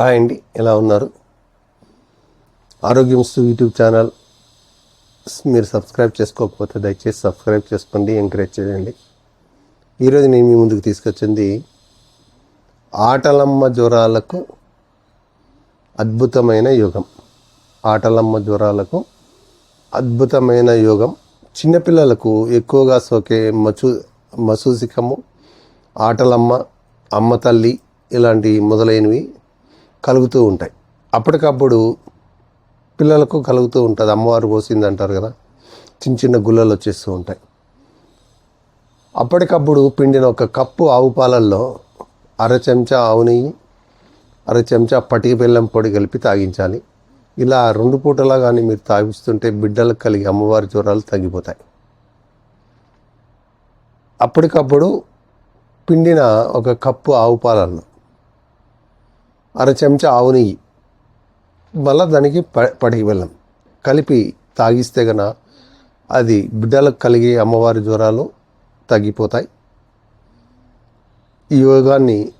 Hi అండి ఎలా ఉన్నారు? ఆరోగ్యం యూట్యూబ్ ఛానల్. మీరు సబ్స్క్రైబ్ చేసుకోకపోతే దయచేసి సబ్స్క్రైబ్ చేసుకోండి ఎంకరేజ్ చేయండి. ఈరోజు నేను మీ ముందుకు తీసుకొచ్చింది ఆటలమ్మ జ్వరాలకు అద్భుతమైన యోగం. ఆటలమ్మ జ్వరాలకు అద్భుతమైన యోగం. చిన్నపిల్లలకు ఎక్కువగా సోకే మచు మసూసికము ఆటలమ్మ అమ్మ తల్లి ఇలాంటి మొదలైనవి కలుగుతూ ఉంటాయి. అప్పటికప్పుడు పిల్లలకు కలుగుతూ ఉంటుంది. అమ్మవారు పోసింది అంటారు కదా. చిన్న చిన్న గుల్లలు వచ్చేస్తూ ఉంటాయి. అప్పటికప్పుడు పిండిన ఒక కప్పు ఆవు పాలల్లో అర చెంచా ఆవు నెయ్యి అర చెంచా పటిక బెల్లం పొడి కలిపి తాగించాలి. ఇలా రెండు పూటలా కానీ మీరు తాగిస్తుంటే బిడ్డలకు కలిగి అమ్మవారి జ్వరాలు తగ్గిపోతాయి. అప్పటికప్పుడు పిండిన ఒక కప్పు ఆవు పాలల్లో అర చెంచా ఆవు నెయ్యి. మళ్ళీ దానికి ప పటికి బెల్లం. కలిపి తాగిస్తే గన అది బిడ్డలకు కలిగే అమ్మవారి జ్వరాలు తగ్గిపోతాయి. ఈ యోగాన్ని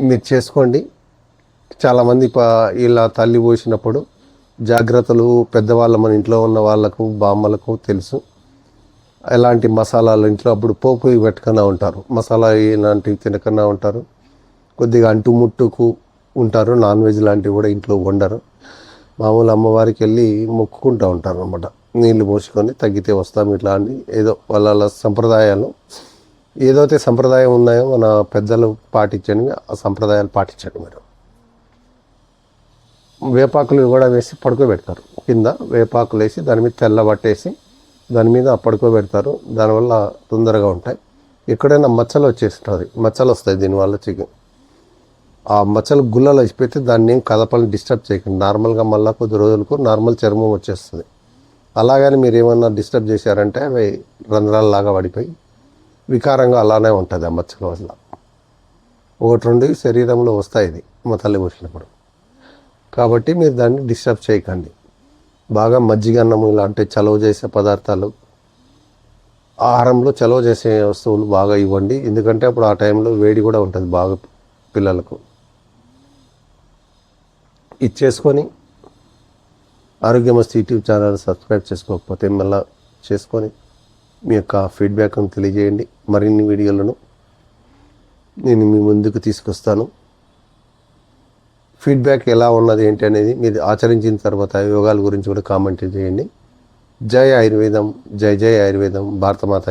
మీరు చేసుకోండి. చాలామంది ప ఇలా తల్లి పోసినప్పుడు జాగ్రత్తలు పెద్దవాళ్ళ మన ఇంట్లో ఉన్న వాళ్ళకు బామ్మలకు తెలుసు. ఎలాంటి మసాలాలు ఇంట్లో అప్పుడు పోపు పెట్టకుండా ఉంటారు. మసాలా ఇలాంటివి తినకుండా ఉంటారు. కొద్దిగా అంటుముట్టుకు ఉంటారు. నాన్ వెజ్ లాంటివి కూడా ఇంట్లో వండరు. మామూలు అమ్మవారికి వెళ్ళి మొక్కుకుంటూ ఉంటారు అనమాట నీళ్ళు పోసుకొని తగ్గితే వస్తాం ఇట్లా అని ఏదో వాళ్ళ వాళ్ళ సంప్రదాయాలు. ఏదైతే సంప్రదాయం ఉన్నాయో మన పెద్దలు పాటించండి. ఆ సంప్రదాయాలు పాటించండి మీరు. వేపాకులు కూడా వేసి పడుకోబెడతారు. కింద వేపాకులు వేసి దాని మీద తెల్ల పట్టేసి దాని మీద పడుకోబెడతారు. దానివల్ల తొందరగా ఉంటాయి. ఎక్కడైనా మచ్చలు వచ్చేస్తుంది మచ్చలు వస్తాయి దీనివల్ల చికెన్. ఆ మచ్చలు గుల్లలు అయిపోతే దాన్ని ఏం కదపాలని డిస్టర్బ్ చేయకండి. నార్మల్గా మళ్ళీ కొద్ది రోజులకు నార్మల్ చర్మం వచ్చేస్తుంది. అలాగని మీరు ఏమన్నా డిస్టర్బ్ చేశారంటే అవి రంధ్రాలలాగా పడిపోయి వికారంగా అలానే ఉంటుంది ఆ మచ్చల వల్ల. ఒకటి రెండు శరీరంలో వస్తాయి ఇది మా తల్లి పోసినప్పుడు కాబట్టి మీరు దాన్ని డిస్టర్బ్ చేయకండి. బాగా మజ్జిగ అన్నము ఇలాంటి చలవ చేసే పదార్థాలు ఆహారంలో చలవ చేసే వస్తువులు బాగా ఇవ్వండి. ఎందుకంటే అప్పుడు ఆ టైంలో వేడి కూడా ఉంటుంది బాగా పిల్లలకు. ఇది చేసుకొని ఆరోగ్యమస్తు యూట్యూబ్ ఛానల్ సబ్స్క్రైబ్ చేసుకోకపోతే మళ్ళీ చేసుకొని మీ యొక్క ఫీడ్బ్యాక్ను తెలియజేయండి. మరిన్ని వీడియోలను నేను మీ ముందుకు తీసుకొస్తాను. ఫీడ్బ్యాక్ ఎలా ఉన్నది ఏంటి అనేది మీరు ఆచరించిన తర్వాత యోగాల గురించి కూడా కామెంట్ చేయండి. జై ఆయుర్వేదం జై జై ఆయుర్వేదం భారతమాత